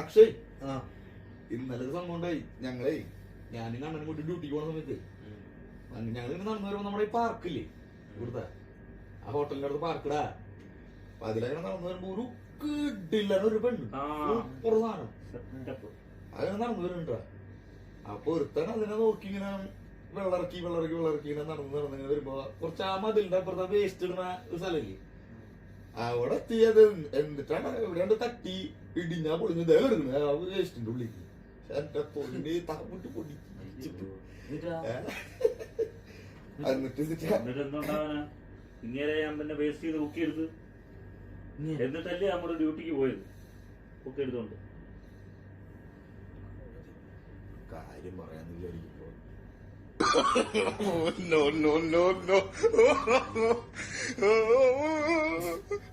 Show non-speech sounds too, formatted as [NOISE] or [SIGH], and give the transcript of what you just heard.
അക്ഷയ്. ഇന്നലെ സംഭവം ഉണ്ടായി. ഞങ്ങളേ ഞാനും കണ്ണനും കൂട്ടി ഡ്യൂട്ടിക്ക് പോണ സമയത്ത്. ഞങ്ങൾ ഇങ്ങനെ നടന്നു വരുമ്പോ നമ്മുടെ ഈ പാർക്കില്ലേ ഇവിടുത്തെ. ആ ഹോട്ടലിന്റെ അടുത്ത് പാർക്കിടാ അപ്പൊ അതിലങ്ങനെ നടന്നു വരുമ്പോ ഒരു കിട്ടില്ല ഒരു പെണ്ണ്. സൂപ്പർ സാധനം. അതിനെ നടന്നു വരുന്നുണ്ടാ. അപ്പൊ ഒരുത്തൻ അതിനെ നോക്കി ഇങ്ങനെ വെള്ളറക്കി വെള്ളറക്കി വെള്ളറക്കി ഇങ്ങനെ നടന്നു നടന്നിങ്ങനെ വരുമ്പോ കുറച്ച് ആ മതിലിന്റെ അപ്പുറത്തെ വേസ്റ്റ് ഇടുന്ന ഒരു സ്ഥലമില്ലേ അവിടെ എത്തിയത് എന്നിട്ടാണ് എവിടെയാണ്ട് തട്ടി ഇടിഞ്ഞാ പൊളിഞ്ഞ് ദേ എടുക്കണേ ആ വേസ്റ്റിന്റെ ഉള്ളിൽ എന്റെ പൊന്നി താമട്ട് പൊടി ഇങ്ങനെ ഞാൻ പിന്നെ വേസ്റ്റ് ചെയ്ത് ബുക്ക് എടുത്ത് എന്നിട്ടല്ലേ നമ്മുടെ ഡ്യൂട്ടിക്ക് പോയത്? ബുക്ക് എടുത്തോണ്ട് കാര്യം പറയാന്ന് വിചാരിക്കുമ്പോ [LAUGHS] no, no, no, no. [LAUGHS]